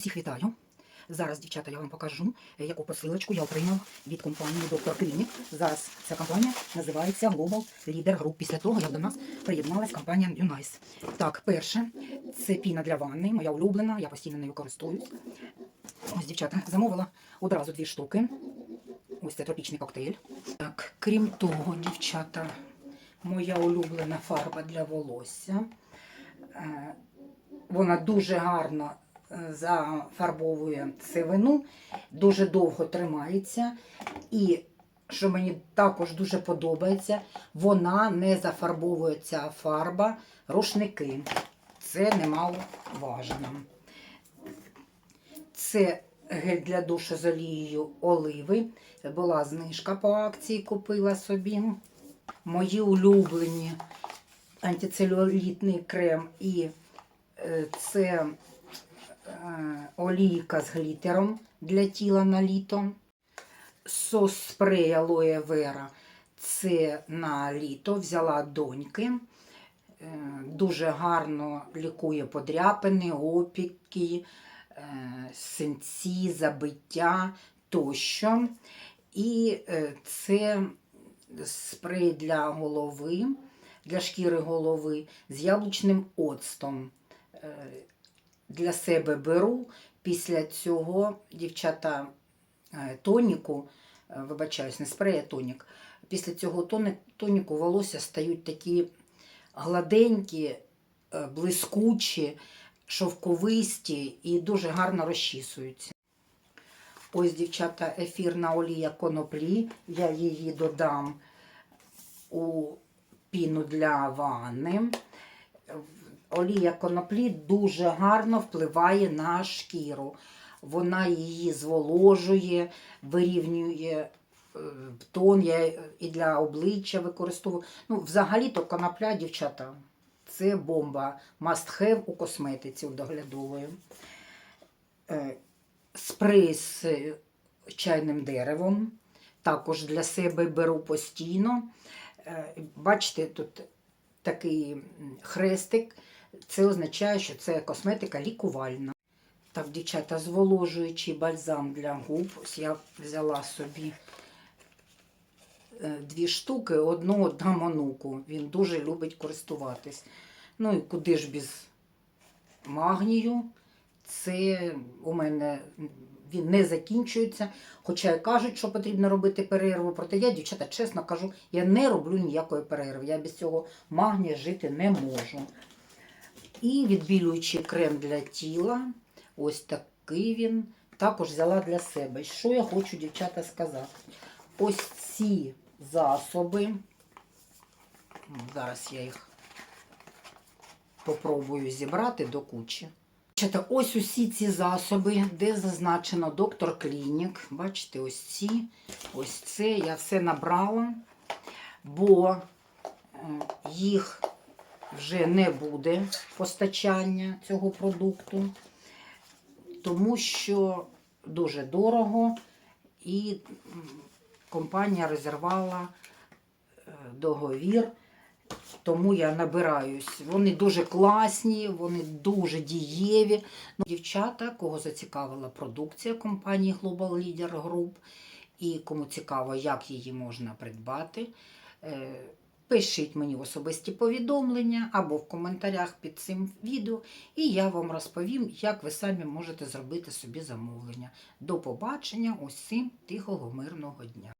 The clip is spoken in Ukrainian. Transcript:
Всіх вітаю. Зараз, дівчата, я вам покажу, е, яку посилочку я отримав від компанії Доктор Клінік. Зараз ця компанія називається Global Leader Group. Після того, як до нас приєдналась компанія Unice. Так, перше, це піна для ванни, моя улюблена, я постійно нею користуюсь. Ось, дівчата, замовила одразу дві штуки. Ось це тропічний коктейль. Так, крім того, дівчата, моя улюблена фарба для волосся. Е, Вона дуже гарно зафарбовує сивину, дуже довго тримається. І, що мені також дуже подобається, вона не зафарбовує ця фарба рушники. Це немало важно. Це гель для душу з олією оливи. Була знижка по акції, купила собі. Мої улюблені антицелюлітний крем і е, це олійка з глітером для тіла на літо. Сос спрей алоє вера. Це на літо взяла доньки. Е, Дуже гарно лікує подряпини, опіки, е, синці, забиття тощо. І е, це спрей для голови, для шкіри голови з яблучним оцтом. Для себе беру. Після цього, дівчата, е, тоніку, е, вибачаюсь, не спрей, а тонік. Після цього тоніку волосся стають такі гладенькі, е, блискучі, шовковисті і дуже гарно розчісуються. Ось, дівчата, ефірна олія коноплі. Я її додам у піну для ванни. Олія коноплі дуже гарно впливає на шкіру. Вона її зволожує, вирівнює е, тон. Я і для обличчя використовую. Ну, взагалі-то конопля, дівчата, це бомба. Must have у косметиці у доглядової. Е, Спрей з чайним деревом. Також для себе беру постійно. Е, Бачите, тут такий хрестик. Це означає, що це косметика лікувальна. Так, дівчата, зволожуючий бальзам для губ. Ось я взяла собі е, дві штуки, одну дам онуку. Він дуже любить користуватись. Ну і куди ж без магнію? Це у мене він не закінчується. Хоча й кажуть, що потрібно робити перерву. Проте я, дівчата, чесно кажу, я не роблю ніякої перерви. Я без цього магнія жити не можу. І відбілюючий крем для тіла. Ось такий він. Також взяла для себе. Що я хочу, дівчата, сказати? Ось ці засоби. Зараз я їх попробую зібрати до кучі. Ось усі ці засоби, де зазначено доктор Клінік. Бачите, ось ці, ось це я все набрала, бо їх вже не буде постачання цього продукту, тому що дуже дорого і компанія розірвала е, договір. Тому я набираюсь. Вони дуже класні, вони дуже дієві. Ну, дівчата, кого зацікавила продукція компанії Global Leader Group і кому цікаво, як її можна придбати, е, пишіть мені особисті повідомлення або в коментарях під цим відео, і я вам розповім, як ви самі можете зробити собі замовлення. До побачення, усім тихого мирного дня!